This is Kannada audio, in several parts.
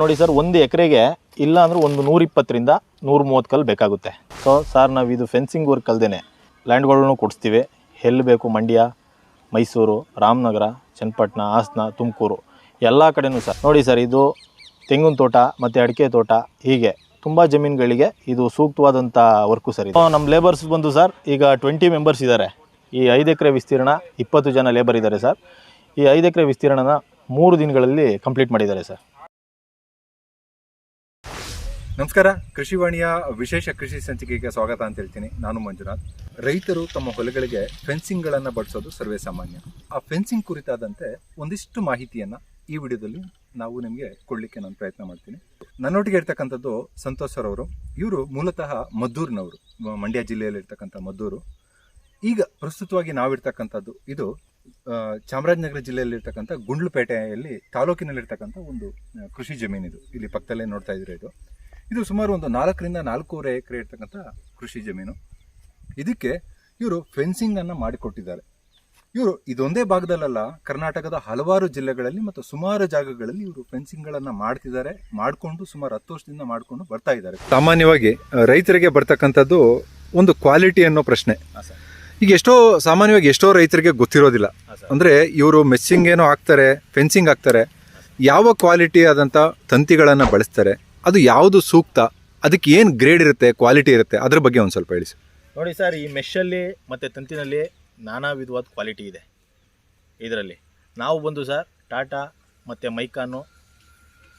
ನೋಡಿ ಸರ್, ಒಂದು ಎಕರೆಗೆ ಇಲ್ಲ ಅಂದ್ರೆ ಒಂದು ನೂರ ಇಪ್ಪತ್ತರಿಂದ ನೂರ ಮೂವತ್ತು ಕಲ್ ಬೇಕಾಗುತ್ತೆ. ಸೊ ಸರ್ ನಾವು ಇದು ಫೆನ್ಸಿಂಗ್ ವರ್ಕ್ ಅಲ್ದೇನೆ ಲ್ಯಾಂಡ್ಗಳನ್ನು ಕೊಡಿಸ್ತೀವಿ. ಎಲ್ಲಿ ಬೇಕು ಮಂಡ್ಯ, ಮೈಸೂರು, ರಾಮನಗರ, ಚನ್ನಪಟ್ಟಣ, ಹಾಸನ, ತುಮಕೂರು, ಎಲ್ಲ ಕಡೆನೂ ಸರ್. ನೋಡಿ ಸರ್, ಇದು ತೆಂಗಿನ ತೋಟ ಮತ್ತು ಅಡಿಕೆ ತೋಟ ಹೀಗೆ ತುಂಬ ಜಮೀನುಗಳಿಗೆ ಇದು ಸೂಕ್ತವಾದಂಥ ವರ್ಕು ಸರ್ ಇದು. ನಮ್ಮ ಲೇಬರ್ಸ್ ಬಂದು ಸರ್, ಈಗ ಟ್ವೆಂಟಿ ಮೆಂಬರ್ಸ್ ಇದ್ದಾರೆ ಈ ಐದು ಎಕರೆ ವಿಸ್ತೀರ್ಣ ಇಪ್ಪತ್ತು ಜನ ಲೇಬರ್ ಇದ್ದಾರೆ ಸರ್. ಈ ಐದು ಎಕರೆ ವಿಸ್ತೀರ್ಣನ ಮೂರು ದಿನಗಳಲ್ಲಿ ಕಂಪ್ಲೀಟ್ ಮಾಡಿದ್ದಾರೆ ಸರ್. ನಮಸ್ಕಾರ. ಕೃಷಿವಾಣಿಯ ವಿಶೇಷ ಕೃಷಿ ಸಂಚಿಕೆಗೆ ಸ್ವಾಗತ ಅಂತ ಹೇಳ್ತೀನಿ. ನಾನು ಮಂಜುನಾಥ್. ರೈತರು ತಮ್ಮ ಹೊಲಗಳಿಗೆ ಫೆನ್ಸಿಂಗ್ ಗಳನ್ನ ಬಳಸೋದು ಸರ್ವೇ ಸಾಮಾನ್ಯ. ಆ ಫೆನ್ಸಿಂಗ್ ಕುರಿತಾದಂತೆ ಒಂದಿಷ್ಟು ಮಾಹಿತಿಯನ್ನ ಈ ವಿಡಿಯೋದಲ್ಲಿ ನಾವು ನಿಮಗೆ ಕೊಡಲಿಕ್ಕೆ ನಾನು ಪ್ರಯತ್ನ ಮಾಡ್ತೀನಿ. ನನ್ನೊಟ್ಟಿಗೆ ಇರ್ತಕ್ಕಂಥದ್ದು ಸಂತೋಷ್ ಸರ್ ಇವರು ಮೂಲತಃ ಮದ್ದೂರಿನವರು. ಮಂಡ್ಯ ಜಿಲ್ಲೆಯಲ್ಲಿ ಇರ್ತಕ್ಕಂಥ ಮದ್ದೂರು. ಈಗ ಪ್ರಸ್ತುತವಾಗಿ ನಾವಿರ್ತಕ್ಕಂಥದ್ದು ಇದು ಚಾಮರಾಜನಗರ ಜಿಲ್ಲೆಯಲ್ಲಿ ಇರ್ತಕ್ಕಂಥ ಗುಂಡ್ಲುಪೇಟೆಯಲ್ಲಿ ತಾಲೂಕಿನಲ್ಲಿರ್ತಕ್ಕಂಥ ಒಂದು ಕೃಷಿ ಜಮೀನಿದು. ಇಲ್ಲಿ ಪಕ್ಕದಲ್ಲೇ ನೋಡ್ತಾ ಇದ್ರೆ ಇದು. ಇದು ಸುಮಾರು ಒಂದು ನಾಲ್ಕರಿಂದ ನಾಲ್ಕೂವರೆ ಎಕರೆ ಇರ್ತಕ್ಕಂಥ ಕೃಷಿ ಜಮೀನು. ಇದಕ್ಕೆ ಇವರು ಫೆನ್ಸಿಂಗ್ ಅನ್ನ ಮಾಡಿಕೊಟ್ಟಿದ್ದಾರೆ. ಇವರು ಇದೊಂದೇ ಭಾಗದಲ್ಲ ಕರ್ನಾಟಕದ ಹಲವಾರು ಜಿಲ್ಲೆಗಳಲ್ಲಿ ಮತ್ತು ಸುಮಾರು ಜಾಗಗಳಲ್ಲಿ ಇವರು ಫೆನ್ಸಿಂಗ್ ಗಳನ್ನ ಮಾಡ್ತಿದ್ದಾರೆ ಮಾಡಿಕೊಂಡು ಸುಮಾರು ಹತ್ತು ವರ್ಷದಿಂದ ಮಾಡಿಕೊಂಡು ಬರ್ತಾ ಇದ್ದಾರೆ. ಸಾಮಾನ್ಯವಾಗಿ ರೈತರಿಗೆ ಬರ್ತಕ್ಕಂಥದ್ದು ಒಂದು ಕ್ವಾಲಿಟಿ ಅನ್ನೋ ಪ್ರಶ್ನೆ. ಈಗ ಎಷ್ಟೋ ಸಾಮಾನ್ಯವಾಗಿ ಎಷ್ಟೋ ರೈತರಿಗೆ ಗೊತ್ತಿರೋದಿಲ್ಲ. ಅಂದ್ರೆ ಇವರು ಮೆಸ್ಸಿಂಗ್ ಏನೋ ಹಾಕ್ತಾರೆ ಫೆನ್ಸಿಂಗ್ ಹಾಕ್ತಾರೆ ಯಾವ ಕ್ವಾಲಿಟಿ ಆದಂತ ತಂತಿಗಳನ್ನು ಬಳಸ್ತಾರೆ ಅದು ಯಾವುದು ಸೂಕ್ತ? ಅದಕ್ಕೆ ಏನು ಗ್ರೇಡ್ ಇರುತ್ತೆ ಕ್ವಾಲಿಟಿ ಇರುತ್ತೆ? ಅದ್ರ ಬಗ್ಗೆ ಒಂದು ಸ್ವಲ್ಪ ಹೇಳಿ. ನೋಡಿ ಸರ್, ಈ ಮೆಷಲ್ಲಿ ಮತ್ತು ತಂತಿನಲ್ಲಿ ನಾನಾ ವಿಧವಾದ ಕ್ವಾಲಿಟಿ ಇದೆ. ಇದರಲ್ಲಿ ನಾವು ಬಂದು ಸರ್ ಟಾಟಾ ಮತ್ತು ಮೈಕಾನು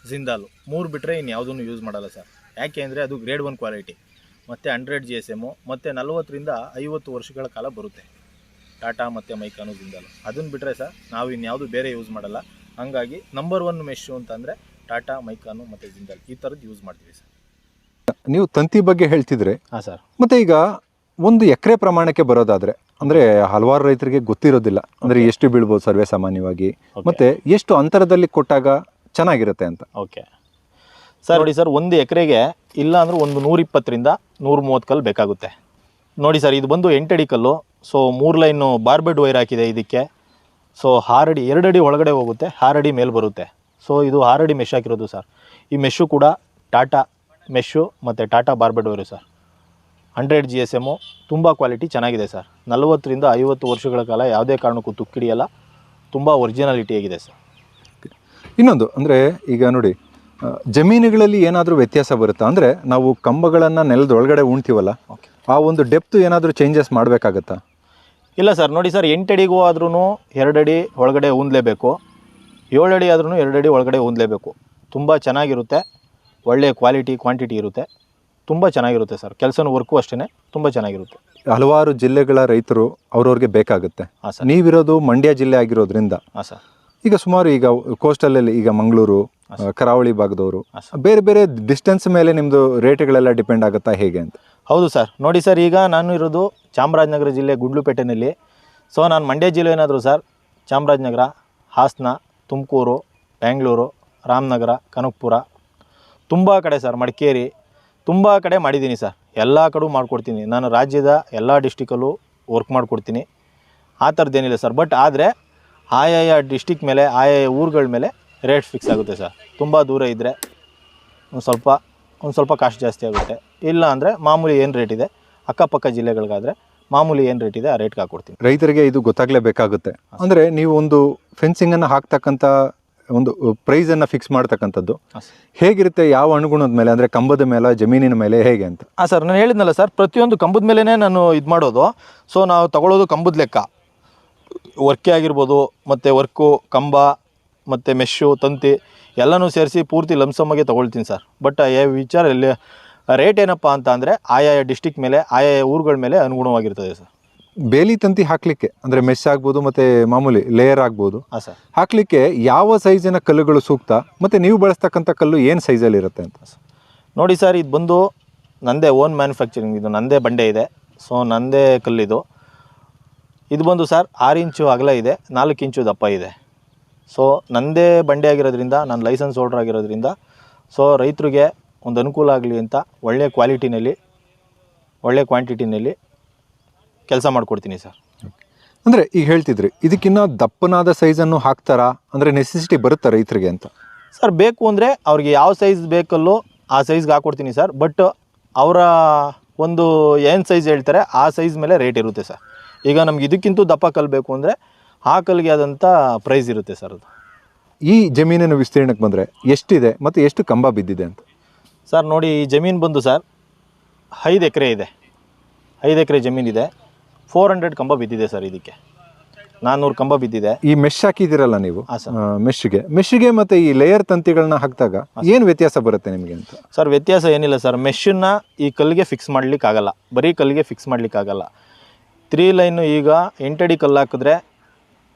ಜಿಂದಾಲು ಮೂರು ಬಿಟ್ಟರೆ ಇನ್ನು ಯಾವುದನ್ನು ಯೂಸ್ ಮಾಡಲ್ಲ ಸರ್. ಯಾಕೆ ಅಂದರೆ ಅದು ಗ್ರೇಡ್ ಒನ್ ಕ್ವಾಲಿಟಿ ಮತ್ತು ಹಂಡ್ರೆಡ್ ಜಿ ಎಸ್ ಎಮ್ಮು ಮತ್ತು ನಲವತ್ತರಿಂದ ಐವತ್ತು ವರ್ಷಗಳ ಕಾಲ ಬರುತ್ತೆ. ಟಾಟಾ ಮತ್ತು ಮೈಕಾನು ಜಿಂದಾಲು ಅದನ್ನು ಬಿಟ್ಟರೆ ಸರ್, ನಾವು ಇನ್ಯಾವುದು ಬೇರೆ ಯೂಸ್ ಮಾಡಲ್ಲ. ಹಾಗಾಗಿ ನಂಬರ್ ಒನ್ ಮೆಶ್ಶು ಅಂತಂದರೆ ಟಾಟಾ ಮೈಕಾನು ಮತ್ತು ಜಿಂದಾಲ್ ಈ ಥರದ್ದು ಯೂಸ್ ಮಾಡ್ತೀವಿ ಸರ್. ನೀವು ತಂತಿ ಬಗ್ಗೆ ಹೇಳ್ತಿದ್ರೆ ಹಾಂ ಸರ್. ಮತ್ತೆ ಈಗ ಒಂದು ಎಕರೆ ಪ್ರಮಾಣಕ್ಕೆ ಬರೋದಾದ್ರೆ ಅಂದ್ರೆ ಹಲವಾರು ರೈತರಿಗೆ ಗೊತ್ತಿರೋದಿಲ್ಲ. ಅಂದ್ರೆ ಎಷ್ಟು ಬೀಳ್ಬೋದು ಸರ್ವೇ ಸಾಮಾನ್ಯವಾಗಿ. ಮತ್ತೆ ಎಷ್ಟು ಅಂತರದಲ್ಲಿ ಕೊಟ್ಟಾಗ ಚೆನ್ನಾಗಿರುತ್ತೆ ಅಂತ. ಓಕೆ ಸರ್ ನೋಡಿ ಸರ್ ಒಂದು ಎಕರೆಗೆ ಇಲ್ಲ ಅಂದ್ರೆ ಒಂದು ನೂರ ಇಪ್ಪತ್ತರಿಂದ ನೂರ ಮೂವತ್ತು ಕಲ್ಲು ಬೇಕಾಗುತ್ತೆ. ನೋಡಿ ಸರ್ ಇದು ಬಂದು ಎಂಟಡಿ ಕಲ್ಲು ಸೊ ಮೂರು ಲೈನು ಬಾರ್ಬೆಡ್ ವೈರ್ ಹಾಕಿದೆ ಇದಕ್ಕೆ. ಸೊ ಆರಡಿ ಎರಡಡಿ ಒಳಗಡೆ ಹೋಗುತ್ತೆ ಹಾರಡಿ ಮೇಲೆ ಬರುತ್ತೆ. ಸೊ ಇದು ಆರಡಿ ಮೆಶ್ ಹಾಕಿರೋದು ಸರ್ ಈ ಮೆಶ್ಶು ಕೂಡ ಟಾಟಾ ಮೆಶ್ಶು ಮತ್ತು Tata barbed wire sir hundred G S M ತುಂಬ ಕ್ವಾಲಿಟಿ ಚೆನ್ನಾಗಿದೆ ಸರ್ ನಲವತ್ತರಿಂದ ಐವತ್ತು ವರ್ಷಗಳ ಕಾಲ ಯಾವುದೇ ಕಾರಣಕ್ಕೂ ತುಕ್ಕಿಡಿಯಲ್ಲ. ತುಂಬ ಒರಿಜಿನಾಲಿಟಿ ಆಗಿದೆ ಸರ್ ಇನ್ನೊಂದು ಅಂದರೆ ಈಗ ನೋಡಿ ಜಮೀನುಗಳಲ್ಲಿ ಏನಾದರೂ ವ್ಯತ್ಯಾಸ ಬರುತ್ತಾ? ಅಂದರೆ ನಾವು ಕಂಬಗಳನ್ನು ನೆಲದ ಒಳಗಡೆ ಉಣ್ತೀವಲ್ಲ? ಓಕೆ ಆ ಒಂದು ಡೆಪ್ತು ಏನಾದರೂ ಚೇಂಜಸ್ ಮಾಡಬೇಕಾಗತ್ತಾ? ಇಲ್ಲ ಸರ್ ನೋಡಿ ಸರ್ ಎಂಟಡಿಗೂ ಆದ್ರೂ ಎರಡಡಿ ಒಳಗಡೆ ಊಂದಲೇಬೇಕು ಏಳಡಿ ಆದ್ರೂ ಎರಡಡಿ ಒಳಗಡೆ ಹೊಂದಲೇಬೇಕು ತುಂಬ ಚೆನ್ನಾಗಿರುತ್ತೆ. ಒಳ್ಳೆಯ ಕ್ವಾಲಿಟಿ ಕ್ವಾಂಟಿಟಿ ಇರುತ್ತೆ. ತುಂಬ ಚೆನ್ನಾಗಿರುತ್ತೆ ಸರ್. ಕೆಲಸನೂ ವರ್ಕು ಅಷ್ಟೇ ತುಂಬ ಚೆನ್ನಾಗಿರುತ್ತೆ. ಹಲವಾರು ಜಿಲ್ಲೆಗಳ ರೈತರು ಅವ್ರವ್ರಿಗೆ ಬೇಕಾಗುತ್ತೆ. ಹಾಂ ಸರ್. ನೀವಿರೋದು ಮಂಡ್ಯ ಜಿಲ್ಲೆ ಆಗಿರೋದ್ರಿಂದ. ಹಾಂ ಸರ್. ಈಗ ಸುಮಾರು ಈಗ ಕೋಸ್ಟಲಲ್ಲಿ ಈಗ ಮಂಗಳೂರು ಕರಾವಳಿ ಭಾಗದವರು. ಬೇರೆ ಬೇರೆ ಡಿಸ್ಟೆನ್ಸ್ ಮೇಲೆ ನಿಮ್ಮದು ರೇಟ್ಗಳೆಲ್ಲ ಡಿಪೆಂಡ್ ಆಗುತ್ತಾ ಹೇಗೆ ಅಂತ? ಹೌದು ಸರ್. ನೋಡಿ ಸರ್ ಈಗ ನಾನು ಇರೋದು ಚಾಮರಾಜನಗರ ಜಿಲ್ಲೆ ಗುಡ್ಲುಪೇಟೆನಲ್ಲಿ. ಸೊ ನಾನು ಮಂಡ್ಯ ಜಿಲ್ಲೆ ಏನಾದರೂ ಸರ್ ಚಾಮರಾಜನಗರ ಹಾಸನ ತುಮಕೂರು, ಬೆಂಗಳೂರು, ರಾಮನಗರ, ಕನಕಪುರ. ತುಂಬ ಕಡೆ ಸರ್, ಮಡಿಕೇರಿ. ತುಂಬ ಕಡೆ ಮಾಡಿದ್ದೀನಿ ಸರ್. ಎಲ್ಲ ಕಡೆ ಮಾಡ್ಕೊಡ್ತೀನಿ. ನಾನು ರಾಜ್ಯದ ಎಲ್ಲ ಡಿಸ್ಟಿಕಲ್ಲೂ ವರ್ಕ್ ಮಾಡಿಕೊಡ್ತೀನಿ. ಆ ಥರದ್ದೇನಿಲ್ಲ ಸರ್. ಬಟ್ ಆದರೆ ಆಯಾಯ ಡಿಸ್ಟಿಕ್ ಮೇಲೆ ಆಯಾಯ ಊರುಗಳ ಮೇಲೆ ರೇಟ್ ಫಿಕ್ಸ್ ಆಗುತ್ತೆ ಸರ್. ತುಂಬ ದೂರ ಇದ್ದರೆ ಒಂದು ಸ್ವಲ್ಪ ಒಂದು ಸ್ವಲ್ಪ ಕಾಸ್ಟ್ ಜಾಸ್ತಿ ಆಗುತ್ತೆ. ಇಲ್ಲ ಅಂದರೆ ಮಾಮೂಲಿ ಏನು ರೇಟ್ ಇದೆ? ಅಕ್ಕಪಕ್ಕ ಜಿಲ್ಲೆಗಳಿಗಾದರೆ ಮಾಮೂಲಿ ಏನು ರೇಟ್ ಇದೆ ಆ ರೇಟ್ಗೆ ಹಾಕೊಡ್ತೀನಿ. ರೈತರಿಗೆ ಇದು ಗೊತ್ತಾಗ್ಲೇಬೇಕಾಗುತ್ತೆ. ಅಂದ್ರೆ ನೀವು ಒಂದು ಫೆನ್ಸಿಂಗ್ ಅನ್ನ ಹಾಕ್ತಕ್ಕಂಥ ಒಂದು ಪ್ರೈಸ್ ಅನ್ನ ಫಿಕ್ಸ್ ಮಾಡ್ತಕ್ಕಂಥದ್ದು. ಹೇಗಿರುತ್ತೆ ಯಾವ ಅನುಗುಣದ ಮೇಲೆ ಅಂದ್ರೆ ಕಂಬದ ಮೇಲೆ ಜಮೀನಿನ ಮೇಲೆ ಹೇಗೆ ಅಂತ? ಹಾಂ ಸರ್ ನಾನು ಹೇಳಿದ್ನಲ್ಲ ಸರ್ ಪ್ರತಿಯೊಂದು ಕಂಬದ ಮೇಲೇ ನಾನು ಇದು ಮಾಡೋದು. ಸೊ ನಾವು ತಗೊಳ್ಳೋದು ಕಂಬದ ಲೆಕ್ಕ. ವರ್ಕೆ ಆಗಿರ್ಬೋದು ಮತ್ತು ವರ್ಕು ಕಂಬ ಮತ್ತು ಮೆಶ್ಶು ತಂತಿ ಎಲ್ಲನೂ ಸೇರಿಸಿ ಪೂರ್ತಿ ಲಂಸಮ್ಮಗೆ ತಗೊಳ್ತೀನಿ ಸರ್. ಬಟ್ ವಿಚಾರ ಇಲ್ಲಿ ರೇಟ್ ಏನಪ್ಪ ಅಂತ ಅಂದರೆ ಆಯಾ ಡಿಸ್ಟಿಕ್ ಮೇಲೆ ಆಯಾ ಊರುಗಳ ಮೇಲೆ ಅನುಗುಣವಾಗಿರ್ತದೆ ಸರ್. ಬೇಲಿ ತಂತಿ ಹಾಕಲಿಕ್ಕೆ ಅಂದ್ರೆ ಮೆಶ್ ಆಗ್ಬೋದು ಮತ್ತೆ ಮಾಮೂಲಿ ಲೇಯರ್ ಆಗ್ಬೋದು. ಹಾಂ ಸರ್. ಹಾಕಲಿಕ್ಕೆ ಯಾವ ಸೈಜಿನ ಕಲ್ಲುಗಳು ಸೂಕ್ತ ಮತ್ತೆ ನೀವು ಬಳಸ್ತಕ್ಕಂಥ ಕಲ್ಲು ಏನು ಸೈಜಲ್ಲಿ ಇರುತ್ತೆ ಅಂತ? ನೋಡಿ ಸರ್ ಇದು ಬಂದು ನಂದೇ ಓನ್ ಮ್ಯಾನುಫ್ಯಾಕ್ಚರಿಂಗ್ ಇದು ನಂದೇ ಬಂಡೆ ಇದೆ. ಸೊ ನಂದೇ ಕಲ್ಲಿದು. ಇದು ಬಂದು ಸರ್ ಆರು ಇಂಚು ಅಗಲ ಇದೆ ನಾಲ್ಕು ಇಂಚು ದಪ್ಪ ಇದೆ. ಸೊ ನಂದೇ ಬಂಡೆ ಆಗಿರೋದ್ರಿಂದ ನಾನು ಲೈಸೆನ್ಸ್ ಹೋಲ್ಡರ್ ಆಗಿರೋದ್ರಿಂದ ಸೊ ರೈತರಿಗೆ ಒಂದು ಅನುಕೂಲ ಆಗಲಿ ಅಂತ ಒಳ್ಳೆಯ ಕ್ವಾಲಿಟಿನಲ್ಲಿ ಒಳ್ಳೆಯ ಕ್ವಾಂಟಿಟಿನಲ್ಲಿ ಕೆಲಸ ಮಾಡಿಕೊಡ್ತೀನಿ ಸರ್. ಅಂದರೆ ಈಗ ಹೇಳ್ತಿದ್ರಿ ಇದಕ್ಕಿನ್ನ ದಪ್ಪನಾದ ಸೈಜನ್ನು ಹಾಕ್ತಾರಾ? ಅಂದರೆ ನೆಸೆಸಿಟಿ ಬರುತ್ತಾ ರೈತರಿಗೆ ಅಂತ? ಸರ್ ಬೇಕು ಅಂದರೆ ಅವ್ರಿಗೆ ಯಾವ ಸೈಜ್ ಬೇಕಲ್ಲೋ ಆ ಸೈಜ್ಗೆ ಹಾಕ್ಕೊಡ್ತೀನಿ ಸರ್. ಬಟ್ ಅವರ ಒಂದು ಏನು ಸೈಜ್ ಹೇಳ್ತಾರೆ ಆ ಸೈಜ್ ಮೇಲೆ ರೇಟ್ ಇರುತ್ತೆ ಸರ್. ಈಗ ನಮ್ಗೆ ಇದಕ್ಕಿಂತ ದಪ್ಪ ಕಲ್ಲು ಬೇಕು ಅಂದರೆ ಆ ಕಲ್ಲಿಗೆ ಆದಂಥ ಪ್ರೈಸ್ ಇರುತ್ತೆ ಸರ್ ಅದು. ಈ ಜಮೀನಿನ ವಿಸ್ತೀರ್ಣಕ್ಕೆ ಬಂದರೆ ಎಷ್ಟಿದೆ ಮತ್ತು ಎಷ್ಟು ಕಂಬ ಬಿದ್ದಿದೆ ಅಂತ? ಸರ್ ನೋಡಿ ಈ ಜಮೀನು ಬಂದು ಸರ್ ಐದು ಎಕರೆ ಇದೆ. ಐದು ಎಕರೆ ಜಮೀನಿದೆ ಫೋರ್ ಹಂಡ್ರೆಡ್ ಕಂಬ ಬಿದ್ದಿದೆ ಸರ್ ಇದಕ್ಕೆ. ನಾನ್ನೂರು ಕಂಬ ಬಿದ್ದಿದೆ. ಈ ಮೆಶ್ ಹಾಕಿದ್ದೀರಲ್ಲ ನೀವು? ಮೆಶ್ಗೆ. ಮೆಶ್ಗೆ ಮತ್ತೆ ಈ ಲೇಯರ್ ತಂತಿಗಳನ್ನ ಹಾಕಿದಾಗ ಏನು ವ್ಯತ್ಯಾಸ ಬರುತ್ತೆ ನಿಮಗೆ ಅಂತ? ಸರ್ ವ್ಯತ್ಯಾಸ ಏನಿಲ್ಲ ಸರ್. ಮೆಶ್ನ ಈ ಕಲ್ಲಿಗೆ ಫಿಕ್ಸ್ ಮಾಡ್ಲಿಕ್ಕೆ ಆಗಲ್ಲ. ಬರೀ ಕಲ್ಲಿಗೆ ಫಿಕ್ಸ್ ಮಾಡ್ಲಿಕ್ಕೆ ಆಗಲ್ಲ. ತ್ರೀ ಲೈನು ಈಗ ಎಂಟಡಿ ಕಲ್ಲು ಹಾಕಿದ್ರೆ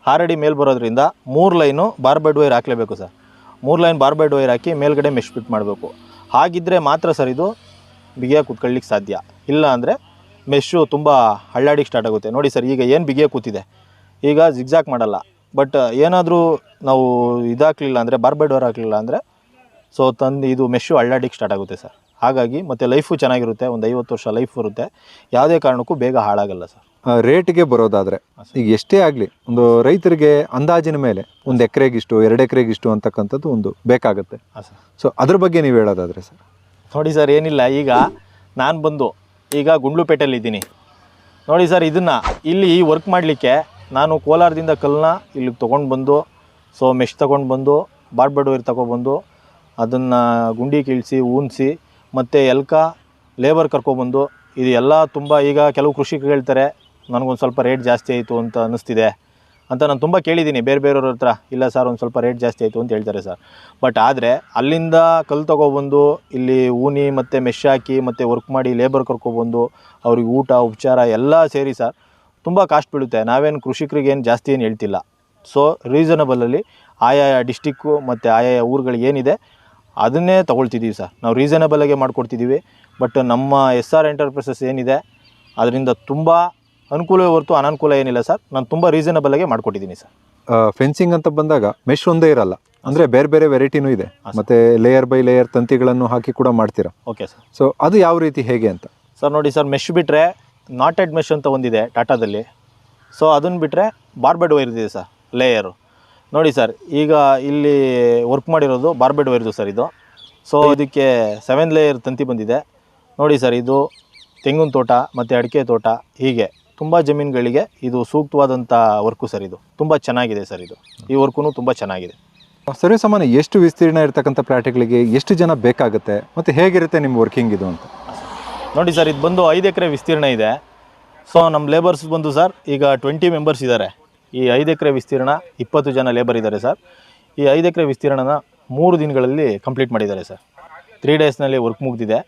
ಆರಡಿ ಮೇಲೆ ಬರೋದ್ರಿಂದ ಮೂರು ಲೈನು ಬಾರ್ಬೆಡ್ ವೈರ್ ಹಾಕಲೇಬೇಕು ಸರ್. ಮೂರು ಲೈನ್ ಬಾರ್ಬೆಡ್ ವೈರ್ ಹಾಕಿ ಮೇಲ್ಗಡೆ ಮೆಶ್ ಫಿಟ್ ಮಾಡಬೇಕು. ಹಾಗಿದ್ದರೆ ಮಾತ್ರ ಸರ್ ಇದು ಬಿಗಿಯಾಗಿ ಕೂತ್ಕೊಳ್ಳಿಕ್ಕೆ ಸಾಧ್ಯ. ಇಲ್ಲ ಅಂದರೆ ಮೆಶ್ಶು ತುಂಬ ಹಳ್ಳಾಡಿಗೆ ಸ್ಟಾರ್ಟ್ ಆಗುತ್ತೆ. ನೋಡಿ ಸರ್, ಈಗ ಏನು ಬಿಗಿಯಾಗಿ ಕೂತಿದೆ? ಈಗ ಜಿಗ್ಜಾಕ್ ಮಾಡಲ್ಲ. ಬಟ್ ಏನಾದರೂ ನಾವು ಇದಾಗಲಿಲ್ಲ ಅಂದರೆ ಬಾರ್ಬೆಡ್ ಡೋರ್ ಹಾಕಲಿಲ್ಲ ಅಂದರೆ ಸೊ ತಂದು ಇದು ಮೆಶ್ಶು ಹಳ್ಳಾಡಿಗೆ ಸ್ಟಾರ್ಟ್ ಆಗುತ್ತೆ ಸರ್. ಹಾಗಾಗಿ ಮತ್ತು ಲೈಫು ಚೆನ್ನಾಗಿರುತ್ತೆ. ಒಂದು ಐವತ್ತು ವರ್ಷ ಲೈಫ್ ಇರುತ್ತೆ. ಯಾವುದೇ ಕಾರಣಕ್ಕೂ ಬೇಗ ಹಾಳಾಗಲ್ಲ ಸರ್. ರೇಟ್ಗೆ ಬರೋದಾದರೆ ಈಗ ಎಷ್ಟೇ ಆಗಲಿ ಒಂದು ರೈತರಿಗೆ ಅಂದಾಜಿನ ಮೇಲೆ ಒಂದು ಎಕರೆಗಿಷ್ಟು ಎರಡು ಎಕರೆಗಿಷ್ಟು ಅಂತಕ್ಕಂಥದ್ದು ಒಂದು ಬೇಕಾಗುತ್ತೆ. ಸೊ ಅದ್ರ ಬಗ್ಗೆ ನೀವು ಹೇಳೋದಾದರೆ ಸರ್. ನೋಡಿ ಸರ್ ಏನಿಲ್ಲ. ಈಗ ನಾನು ಬಂದು ಈಗ ಗುಂಡ್ಲುಪೇಟೆಯಲ್ಲಿ ಇದ್ದೀನಿ. ನೋಡಿ ಸರ್ ಇದನ್ನು ಇಲ್ಲಿ ಈ ವರ್ಕ್ ಮಾಡಲಿಕ್ಕೆ ನಾನು ಕೋಲಾರದಿಂದ ಕಲ್ಲನ್ನ ಇಲ್ಲಿಗೆ ತೊಗೊಂಡು ಬಂದು ಸೊ ಮೆಶ್ ತೊಗೊಂಡು ಬಂದು ಬಾಡ್ಬಡೋರ್ ತಗೊಬಂದು ಅದನ್ನು ಗುಂಡಿ ಕೀಳಿಸಿ ಊನ್ಸಿ ಮತ್ತು ಎಲ್ಕ ಲೇಬರ್ ಕರ್ಕೊಬಂದು ಇದು ಎಲ್ಲ ತುಂಬ ಈಗ ಕೆಲವು ಕೃಷಿಕರು ಹೇಳ್ತಾರೆ ನನಗೊಂದು ಸ್ವಲ್ಪ ರೇಟ್ ಜಾಸ್ತಿ ಆಯಿತು ಅಂತ ಅನ್ನಿಸ್ತಿದೆ ಅಂತ ನಾನು ತುಂಬ ಕೇಳಿದ್ದೀನಿ. ಬೇರೆ ಬೇರೆಯವ್ರ ಹತ್ರ, ಇಲ್ಲ ಸರ್ ಒಂದು ಸ್ವಲ್ಪ ರೇಟ್ ಜಾಸ್ತಿ ಆಯಿತು ಅಂತ ಹೇಳ್ತಾರೆ ಸರ್ ಬಟ್ ಆದರೆ ಅಲ್ಲಿಂದ ಕಲ್ಲು ತೊಗೊಬಂದು, ಇಲ್ಲಿ ಊನಿ ಮತ್ತು ಮೆಶ್ ಹಾಕಿ ಮತ್ತು ವರ್ಕ್ ಮಾಡಿ ಲೇಬರ್ ಕರ್ಕೊಬಂದು, ಅವ್ರಿಗೆ ಊಟ, ಉಪಚಾರ ಎಲ್ಲ ಸೇರಿ ಸರ್ ತುಂಬ ಕಾಸ್ಟ್ ಬೀಳುತ್ತೆ. ನಾವೇನು ಕೃಷಿಕರಿಗೆ ಏನು ಜಾಸ್ತಿ ಏನು ಹೇಳ್ತಿಲ್ಲ. ಸೊ ರೀಸನಬಲಲ್ಲಿ ಆಯಾಯ ಡಿಸ್ಟಿಕ್ಕು ಮತ್ತು ಆಯಾಯ ಊರುಗಳಿಗೆ ಏನಿದೆ, ಅದನ್ನೇ ತೊಗೊಳ್ತಿದ್ದೀವಿ ಸರ್ ನಾವು ರೀಸನಬಲಾಗೆ ಮಾಡಿಕೊಡ್ತಿದ್ದೀವಿ ಬಟ್ ನಮ್ಮ ಎಸ್ ಆರ್ ಎಂಟರ್ಪ್ರೈಸಸ್ ಏನಿದೆ, ಅದರಿಂದ ತುಂಬ ಅನುಕೂಲವೇ ಹೊರತು ಅನಾನುಕೂಲ ಏನಿಲ್ಲ ಸರ್. ನಾನು ತುಂಬ ರೀಸನೇಬಲಾಗೆ ಮಾಡ್ಕೊಟ್ಟಿದ್ದೀನಿ ಸರ್. ಫೆನ್ಸಿಂಗ್ ಅಂತ ಬಂದಾಗ ಮೆಶ್ ಒಂದೇ ಇರಲ್ಲ. ಅಂದರೆ ಬೇರೆ ಬೇರೆ ವೆರೈಟಿನೂ ಇದೆ. ಮತ್ತೆ ಮತ್ತು ಲೇಯರ್ ಬೈ ಲೇಯರ್ ತಂತಿಗಳನ್ನು ಹಾಕಿ ಕೂಡ ಮಾಡ್ತೀರಾ? ಓಕೆ ಸರ್ ಸೊ ಅದು ಯಾವ ರೀತಿ ಹೇಗೆ ಅಂತ? ಸರ್ ನೋಡಿ ಸರ್ ಮೆಶ್ ಬಿಟ್ಟರೆ ನಾಟೆಡ್ ಮೆಶ್ ಅಂತ ಒಂದಿದೆ ಟಾಟಾದಲ್ಲಿ ಸೊ ಅದನ್ನು ಬಿಟ್ಟರೆ ಬಾರ್ಬೆಡ್ ವೈರ್ ಇದೆ ಸರ್ ಲೇಯರು ನೋಡಿ ಸರ್ ಈಗ ಇಲ್ಲಿ ವರ್ಕ್ ಮಾಡಿರೋದು ಬಾರ್ಬೆಡ್ ವೈರ್ದು ಸರ್ ಇದು. ಸೊ ಇದಕ್ಕೆ ಸೆವೆನ್ ಲೇಯರ್ ತಂತಿ ಬಂದಿದೆ. ನೋಡಿ ಸರ್ ಇದು ತೆಂಗಿನ ತೋಟ ಮತ್ತು ಅಡಿಕೆ ತೋಟ ಹೀಗೆ. ತುಂಬ ಜಮೀನುಗಳಿಗೆ ಇದು ಸೂಕ್ತವಾದಂಥ ವರ್ಕು ಸರ್ ಇದು. ತುಂಬ ಚೆನ್ನಾಗಿದೆ ಸರ್ ಇದು. ಈ ವರ್ಕು ತುಂಬ ಚೆನ್ನಾಗಿದೆ. ಸರ್ವೇಸಾಮಾನ್ಯ ಎಷ್ಟು ವಿಸ್ತೀರ್ಣ ಇರತಕ್ಕಂಥ ಪ್ಲಾಟ್ಗಳಿಗೆ ಎಷ್ಟು ಜನ ಬೇಕಾಗುತ್ತೆ ಮತ್ತು ಹೇಗಿರುತ್ತೆ ನಿಮ್ಮ ವರ್ಕಿಂಗ್ ಇದು ಅಂತ? ನೋಡಿ ಸರ್ ಇದು ಬಂದು ಐದು ಎಕರೆ ವಿಸ್ತೀರ್ಣ ಇದೆ. ಸೊ ನಮ್ಮ ಲೇಬರ್ಸ್ ಬಂದು ಸರ್ ಈಗ ಟ್ವೆಂಟಿ ಮೆಂಬರ್ಸ್ ಇದ್ದಾರೆ ಈ ಐದು ಎಕರೆ ವಿಸ್ತೀರ್ಣ ಇಪ್ಪತ್ತು ಜನ ಲೇಬರ್ ಇದ್ದಾರೆ ಸರ್. ಈ ಐದು ಎಕರೆ ವಿಸ್ತೀರ್ಣನ ಮೂರು ದಿನಗಳಲ್ಲಿ ಕಂಪ್ಲೀಟ್ ಮಾಡಿದ್ದಾರೆ ಸರ್. ತ್ರೀ ಡೇಸ್ನಲ್ಲಿ ವರ್ಕ್ ಮುಗಿದಿದೆ.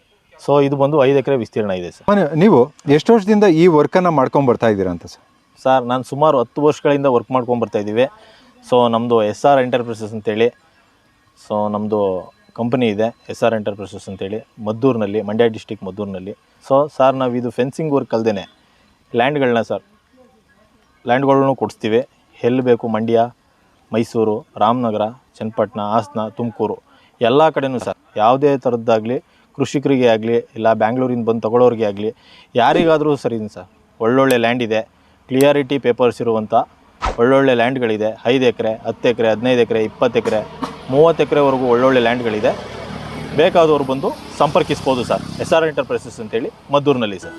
ಸೊ ಇದು ಬಂದು ಐದು ಎಕರೆ ವಿಸ್ತೀರ್ಣ ಇದೆ ಸರ್ ನೀವು ಎಷ್ಟು ವರ್ಷದಿಂದ ಈ ವರ್ಕನ್ನು ಮಾಡ್ಕೊಂಡು ಬರ್ತಾ ಇದ್ದೀರಾ ಅಂತ ಸರ್ ಸರ್ ನಾನು ಸುಮಾರು ಹತ್ತು ವರ್ಷಗಳಿಂದ ವರ್ಕ್ ಮಾಡ್ಕೊಂಡು ಬರ್ತಾ ಇದ್ದೀವಿ. ಸೊ ನಮ್ಮದು ಎಸ್ ಆರ್ ಎಂಟರ್ಪ್ರೈಸಸ್ ಅಂತೇಳಿ ಸೊ ನಮ್ಮದು ಕಂಪನಿ ಇದೆ ಎಸ್ ಆರ್ ಎಂಟರ್ಪ್ರೈಸಸ್ ಅಂತೇಳಿ ಮದ್ದೂರಿನಲ್ಲಿ ಮಂಡ್ಯ ಡಿಸ್ಟಿಕ್ ಮದ್ದೂರಿನಲ್ಲಿ. ಸೊ ಸರ್ ನಾವು ಇದು ಫೆನ್ಸಿಂಗ್ ವರ್ಕ್ ಅಲ್ಲದೇ ಲ್ಯಾಂಡ್ಗಳನ್ನ ಸರ್ ಲ್ಯಾಂಡ್ಗಳನ್ನು ಕೊಡಿಸ್ತೀವಿ. ಎಲ್ಲಿ ಬೇಕು ಮಂಡ್ಯ ಮೈಸೂರು ರಾಮನಗರ ಚನ್ನಪಟ್ಟಣ ಹಾಸನ ತುಮಕೂರು ಎಲ್ಲ ಕಡೆಯೂ ಸರ್ ಯಾವುದೇ ಥರದ್ದಾಗಲಿ ಕೃಷಿಕರಿಗೆ ಆಗಲಿ, ಇಲ್ಲ ಬ್ಯಾಂಗ್ಳೂರಿಂದ ಬಂದು ತಗೊಳ್ಳೋರಿಗೆ ಆಗಲಿ, ಯಾರಿಗಾದರೂ ಸರಿ ಸರ್, ಒಳ್ಳೊಳ್ಳೆ ಲ್ಯಾಂಡ್ ಇದೆ ಕ್ಲಿಯಾರಿಟಿ ಪೇಪರ್ಸ್ ಇರುವಂಥ ಒಳ್ಳೊಳ್ಳೆ ಲ್ಯಾಂಡ್ಗಳಿದೆ ಐದು ಎಕರೆ, ಹತ್ತು ಎಕರೆ, ಹದಿನೈದು ಎಕರೆ, ಇಪ್ಪತ್ತು ಎಕರೆ, ಮೂವತ್ತು ಎಕರೆವರೆಗೂ ಒಳ್ಳೊಳ್ಳೆ ಲ್ಯಾಂಡ್ಗಳಿದೆ ಬೇಕಾದವರು ಬಂದು ಸಂಪರ್ಕಿಸ್ಬೋದು ಸರ್ ಎಸ್ ಆರ್ ಎಂಟರ್ಪ್ರೈಸಸ್ ಅಂತೇಳಿ ಮದ್ದೂರಿನಲ್ಲಿ ಸರ್.